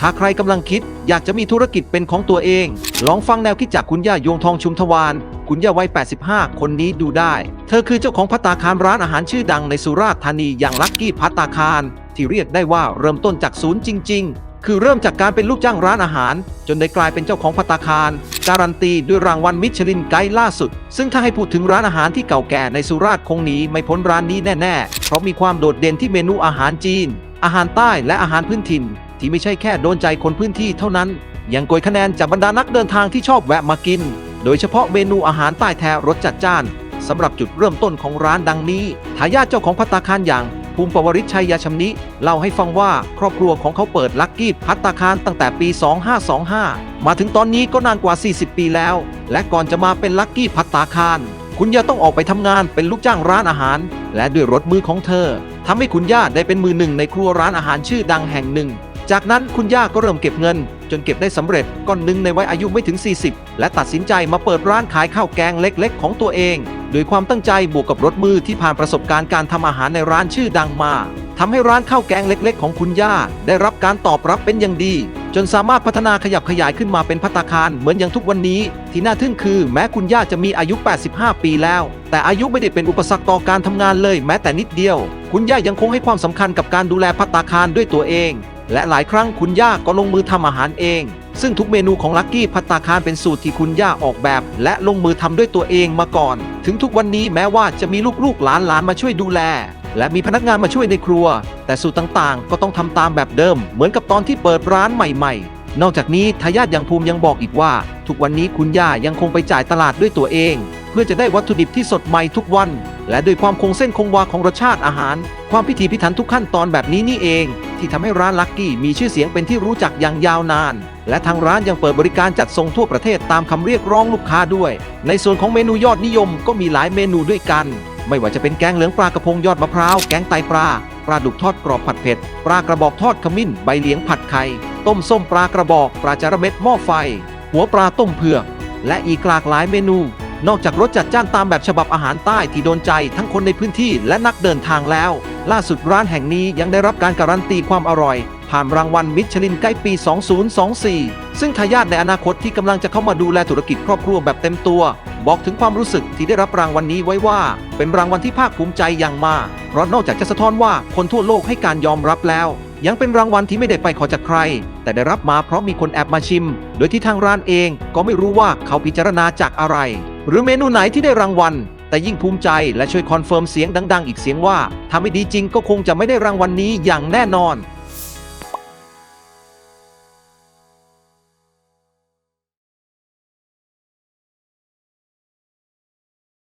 ถ้าใครกำลังคิดอยากจะมีธุรกิจเป็นของตัวเอง ลองฟังแนวคิดจากคุณย่าโยงทองชุมทวารคุณย่าวัย 85 คนนี้ดูได้ เธอคือเจ้าของพัตตาคารร้านอาหารชื่อดังในสุราษฎร์ธานีอย่างลักกี้พัตตาคาร ที่เรียกได้ว่าเริ่มต้นจากศูนย์จริง ๆ คือเริ่มจากการเป็นลูกจ้างร้านอาหาร จนได้กลายเป็นเจ้าของพัตตาคาร การันตีด้วยรางวัลมิชลินไกด์ล่าสุด ซึ่งถ้าให้พูดถึงร้านอาหารที่เก่าแก่ในสุราษฎร์คงหนีไม่พ้นร้านนี้แน่ๆ เพราะมีความโดดเด่นที่เมนูอาหารจีน อาหารใต้และอาหารพื้นถิ่น ที่ไม่ใช่แค่โดนใจคนพื้นที่เท่านั้น ยังโกยคะแนนจากบรรดานักเดินทางที่ชอบแวะมากิน โดยเฉพาะเมนูอาหารใต้แท้รสจัดจ้านสำหรับจุดเริ่มต้นของร้านดังนี้ทายาทเจ้าของพัตตาคารอย่างภูมิปวริชัยยาชำนิเล่าให้ฟังว่าครอบครัวของเขาเปิดลักกี้พัตตาคารตั้งแต่ปี 2525 มาถึงตอนนี้ก็นานกว่า 40 ปีแล้ว และก่อนจะมาเป็นลักกี้พัตตาคาร คุณย่าต้องออกไปทำงานเป็นลูกจ้างร้านอาหาร และด้วยรถมือของเธอทำให้คุณย่าได้เป็นมือหนึ่งในครัวร้านอาหารชื่อดังแห่งหนึ่ง จากนั้นคุณย่าก็เริ่มเก็บเงิน จนเก็บได้สำเร็จก้อนหนึ่งในวัยอายุไม่ถึง 40 และตัดสินใจมาเปิดร้านขายข้าวแกงเล็กๆ ของตัวเอง โดยความตั้งใจบวกกับรถมือที่ผ่านประสบการณ์การทำอาหารในร้านชื่อดังมาทำให้ร้านข้าวแกงเล็กๆ ของคุณย่า ได้รับการตอบรับเป็นอย่างดี จนสามารถพัฒนาขยับขยายขึ้นมาเป็นพัตาคารเหมือนอย่างทุกวันนี้ ที่น่าทึ่งคือ แม้คุณย่าจะมีอายุ 85 ปีแล้ว แต่อายุไม่ได้เป็นอุปสรรคต่อการทำงานเลย แม้แต่นิดเดียว คุณย่ายังคงให้ความสำคัญกับการดูแลพัตตาคารด้วยตัวเอง และหลายครั้งคุณย่าก็ลงมือทำอาหารเอง ซึ่งทุกเมนูของลักกี้พัตตาคารเป็นสูตรที่คุณย่าออกแบบ และลงมือทำด้วยตัวเองมาก่อน ถึงทุกวันนี้แม้ว่าจะมีลูกๆหลานๆมาช่วยดูแล และมีพนักงานมาช่วยในครัว แต่สูตรต่างๆ ก็ต้องทำตามแบบเดิม เหมือนกับตอนที่เปิดร้านใหม่ๆนอกจากนี้ทายาทย่างภูมิยังบอกอีกว่า ทุกวันนี้คุณย่ายังคงไปจ่ายตลาดด้วยตัวเอง เพื่อจะได้วัตถุดิบที่สดใหม่ทุกวัน และด้วยความคงเส้นคงวาของรสชาติอาหาร ความพิถีพิถันทุกขั้นตอนแบบนี้นี่เอง ที่ทำให้ร้านลักกี้มีชื่อเสียงเป็นที่รู้จักอย่างยาวนาน และทางร้านยังเปิดบริการจัดส่งทั่วประเทศตามคำเรียกร้องลูกค้าด้วย ในส่วนของเมนูยอดนิยมก็มีหลายเมนูด้วยกัน ไม่ว่าจะเป็นแกงเหลืองปลากระพงยอดมะพร้าวแกงไตปลาปลาดุกทอดกรอบผัดเผ็ดปลากระบอกทอดขมิ้นใบเหลียงผัดไข่ต้มส้มปลากระบอกปลาจาระเม็ดหม้อไฟ หัวปลาต้มเผือกและอีกหลากหลายเมนู นอกจากรสจัดจ้านตามแบบฉบับอาหารใต้ที่โดนใจทั้งคนในพื้นที่และนักเดินทางแล้ว ล่าสุดร้านแห่งนี้ยังได้รับการการันตีความอร่อย ผ่านรางวัลมิชลินไกด์ปี 2024 ซึ่งทายาทในอนาคตที่กำลังจะเข้ามาดูแลธุรกิจครอบครัวแบบเต็มตัว บอกถึงความรู้สึกที่ได้รับรางวัลนี้ไว้ว่า เป็นรางวัลที่ภาคภูมิใจอย่างมากเพราะนอกจากจะสะท้อนว่าคนทั่วโลกให้การยอมรับแล้วยังเป็นรางวัลที่ไม่ได้ไปขอจากใคร แต่ได้รับมาเพราะมีคนแอบมาชิม โดยที่ทางร้านเองก็ไม่รู้ว่าเขาพิจารณาจากอะไร หรือเมนูไหนที่ได้รางวัล แต่ยิ่งภูมิใจและช่วยคอนเฟิร์มเสียงดัง ๆ อีกเสียงว่าถ้าไม่ดีจริงก็คงจะไม่ได้รางวัลนี้อย่างแน่นอน